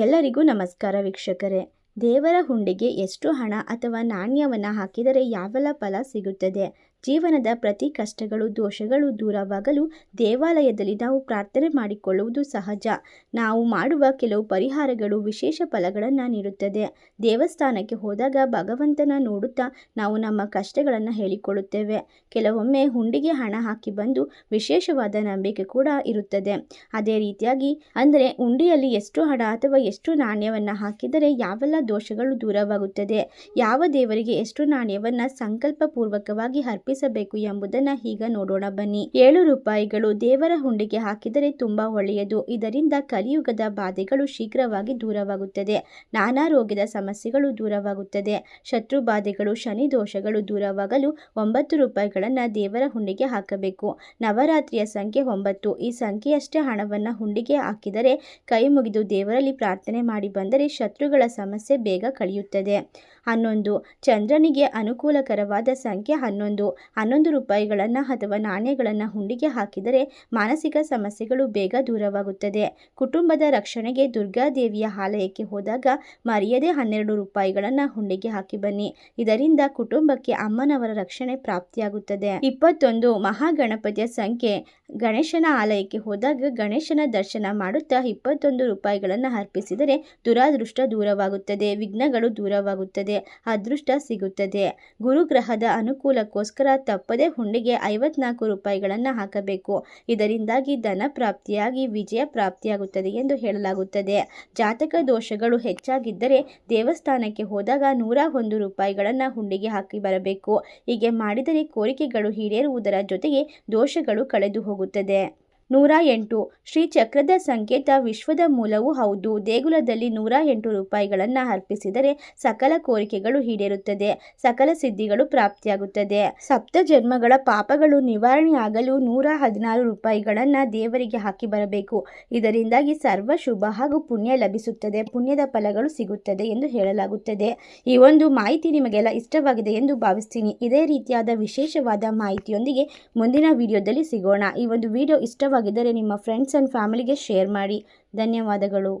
ಎಲ್ಲರಿಗೂ ನಮಸ್ಕಾರ ವೀಕ್ಷಕರೇ. ದೇವರ ಹುಂಡಿಗೆ ಎಷ್ಟು ಹಣ ಅಥವಾ ನಾಣ್ಯವನ್ನು ಹಾಕಿದರೆ ಯಾವೆಲ್ಲ ಫಲ ಸಿಗುತ್ತದೆ? ಜೀವನದ ಪ್ರತಿ ಕಷ್ಟಗಳು, ದೋಷಗಳು ದೂರವಾಗಲು ದೇವಾಲಯದಲ್ಲಿ ನಾವು ಪ್ರಾರ್ಥನೆ ಮಾಡಿಕೊಳ್ಳುವುದು ಸಹಜ. ನಾವು ಮಾಡುವ ಕೆಲವು ಪರಿಹಾರಗಳು ವಿಶೇಷ ಫಲಗಳನ್ನು ನೀಡುತ್ತದೆ. ದೇವಸ್ಥಾನಕ್ಕೆ ಹೋದಾಗ ಭಗವಂತನ ನೋಡುತ್ತಾ ನಾವು ನಮ್ಮ ಕಷ್ಟಗಳನ್ನು ಹೇಳಿಕೊಳ್ಳುತ್ತೇವೆ. ಕೆಲವೊಮ್ಮೆ ಹುಂಡಿಗೆ ಹಣ ಹಾಕಿ ಬಂದು ವಿಶೇಷವಾದ ನಂಬಿಕೆ ಕೂಡ ಇರುತ್ತದೆ. ಅದೇ ರೀತಿಯಾಗಿ, ಅಂದರೆ ಹುಂಡಿಯಲ್ಲಿ ಎಷ್ಟು ಹಣ ಅಥವಾ ಎಷ್ಟು ನಾಣ್ಯವನ್ನು ಹಾಕಿದರೆ ಯಾವೆಲ್ಲ ದೋಷಗಳು ದೂರವಾಗುತ್ತದೆ, ಯಾವ ದೇವರಿಗೆ ಎಷ್ಟು ನಾಣ್ಯವನ್ನು ಸಂಕಲ್ಪಪೂರ್ವಕವಾಗಿ ಅರ್ಪಿಸಬೇಕು ಎಂಬುದನ್ನು ಈಗ ನೋಡೋಣ ಬನ್ನಿ. ಏಳು ರೂಪಾಯಿಗಳು ದೇವರ ಹುಂಡಿಗೆ ಹಾಕಿದರೆ ತುಂಬಾ ಒಳ್ಳೆಯದು. ಇದರಿಂದ ಕಲಿಯುಗದ ಬಾಧೆಗಳು ಶೀಘ್ರವಾಗಿ ದೂರವಾಗುತ್ತದೆ. ನಾನಾ ರೋಗದ ಸಮಸ್ಯೆಗಳು ದೂರವಾಗುತ್ತದೆ. ಶತ್ರು ಬಾಧೆಗಳು, ಶನಿ ದೋಷಗಳು ದೂರವಾಗಲು ಒಂಬತ್ತು ರೂಪಾಯಿಗಳನ್ನು ದೇವರ ಹುಂಡಿಗೆ ಹಾಕಬೇಕು. ನವರಾತ್ರಿಯ ಸಂಖ್ಯೆ ಒಂಬತ್ತು. ಈ ಸಂಖ್ಯೆಯಷ್ಟೇ ಹಣವನ್ನು ಹುಂಡಿಗೆ ಹಾಕಿದರೆ ಕೈ ಮುಗಿದು ದೇವರಲ್ಲಿ ಪ್ರಾರ್ಥನೆ ಮಾಡಿ ಬಂದರೆ ಶತ್ರುಗಳ ಸಮಸ್ಯೆ ಬೇಗ ಕಳೆಯುತ್ತದೆ. ಹನ್ನೊಂದು. ಚಂದ್ರನಿಗೆ ಅನುಕೂಲಕರವಾದ ಸಂಖ್ಯೆ ಹನ್ನೊಂದು. ಹನ್ನೊಂದು ರೂಪಾಯಿಗಳನ್ನು ಅಥವಾ ನಾಣ್ಯಗಳನ್ನು ಹುಂಡಿಗೆ ಹಾಕಿದರೆ ಮಾನಸಿಕ ಸಮಸ್ಯೆಗಳು ಬೇಗ ದೂರವಾಗುತ್ತದೆ. ಕುಟುಂಬದ ರಕ್ಷಣೆಗೆ ದುರ್ಗಾದೇವಿಯ ಆಲಯಕ್ಕೆ ಹೋದಾಗ ಮರೆಯದೆ ಹನ್ನೆರಡು ರೂಪಾಯಿಗಳನ್ನು ಹುಂಡಿಗೆ ಹಾಕಿ ಬನ್ನಿ. ಇದರಿಂದ ಕುಟುಂಬಕ್ಕೆ ಅಮ್ಮನವರ ರಕ್ಷಣೆ ಪ್ರಾಪ್ತಿಯಾಗುತ್ತದೆ. ಇಪ್ಪತ್ತೊಂದು, ಮಹಾಗಣಪತಿಯ ಸಂಖ್ಯೆ. ಗಣೇಶನ ಆಲಯಕ್ಕೆ ಹೋದಾಗ ಗಣೇಶನ ದರ್ಶನ ಮಾಡುತ್ತಾ ಇಪ್ಪತ್ತೊಂದು ರೂಪಾಯಿಗಳನ್ನು ಅರ್ಪಿಸಿದರೆ ದುರಾದೃಷ್ಟ ದೂರವಾಗುತ್ತದೆ, ವಿಘ್ನಗಳು ದೂರವಾಗುತ್ತದೆ, ಅದೃಷ್ಟ ಸಿಗುತ್ತದೆ. ಗುರುಗ್ರಹದ ಅನುಕೂಲಕ್ಕೋಸ್ಕರ ತಪ್ಪದೆ ಹುಂಡಿಗೆ ಐವತ್ನಾಲ್ಕು ರೂಪಾಯಿಗಳನ್ನು ಹಾಕಬೇಕು. ಇದರಿಂದಾಗಿ ಧನ ಪ್ರಾಪ್ತಿಯಾಗಿ ವಿಜಯ ಪ್ರಾಪ್ತಿಯಾಗುತ್ತದೆ ಎಂದು ಹೇಳಲಾಗುತ್ತದೆ. ಜಾತಕ ದೋಷಗಳು ಹೆಚ್ಚಾಗಿದ್ದರೆ ದೇವಸ್ಥಾನಕ್ಕೆ ಹೋದಾಗ ನೂರ ಒಂದು ರೂಪಾಯಿಗಳನ್ನು ಹುಂಡಿಗೆ ಹಾಕಿ ಬರಬೇಕು. ಹೀಗೆ ಮಾಡಿದರೆ ಕೋರಿಕೆಗಳು ಈಡೇರುವುದರ ಜೊತೆಗೆ ದೋಷಗಳು ಕಳೆದು ಹೋಗುತ್ತದೆ ನೂರ ಎಂಟು. ಶ್ರೀ ಚಕ್ರದ ಸಂಕೇತ ವಿಶ್ವದ ಮೂಲವೂ ಹೌದು. ದೇಗುಲದಲ್ಲಿ ನೂರ ಎಂಟು ರೂಪಾಯಿಗಳನ್ನು ಅರ್ಪಿಸಿದರೆ ಸಕಲ ಕೋರಿಕೆಗಳು ಈಡೇರುತ್ತದೆ. ಸಕಲ ಸಿದ್ಧಿಗಳು ಪ್ರಾಪ್ತಿಯಾಗುತ್ತದೆ. ಸಪ್ತ ಜನ್ಮಗಳ ಪಾಪಗಳು ನಿವಾರಣೆಯಾಗಲು ನೂರ ಹದಿನಾರು ರೂಪಾಯಿಗಳನ್ನು ದೇವರಿಗೆ ಹಾಕಿ ಬರಬೇಕು. ಇದರಿಂದಾಗಿ ಸರ್ವ ಶುಭ ಹಾಗೂ ಪುಣ್ಯ ಲಭಿಸುತ್ತದೆ. ಪುಣ್ಯದ ಫಲಗಳು ಸಿಗುತ್ತದೆ ಎಂದು ಹೇಳಲಾಗುತ್ತದೆ. ಈ ಒಂದು ಮಾಹಿತಿ ನಿಮಗೆಲ್ಲ ಇಷ್ಟವಾಗಿದೆ ಎಂದು ಭಾವಿಸ್ತೀನಿ. ಇದೇ ರೀತಿಯಾದ ವಿಶೇಷವಾದ ಮಾಹಿತಿಯೊಂದಿಗೆ ಮುಂದಿನ ವಿಡಿಯೋದಲ್ಲಿ ಸಿಗೋಣ. ಈ ಒಂದು ವಿಡಿಯೋ ಇಷ್ಟವಾಗಿದ್ದರೆ ನಿಮ್ಮ ಫ್ರೆಂಡ್ಸ್ ಆ್ಯಂಡ್ ಫ್ಯಾಮಿಲಿಗೆ ಶೇರ್ ಮಾಡಿ. ಧನ್ಯವಾದಗಳು.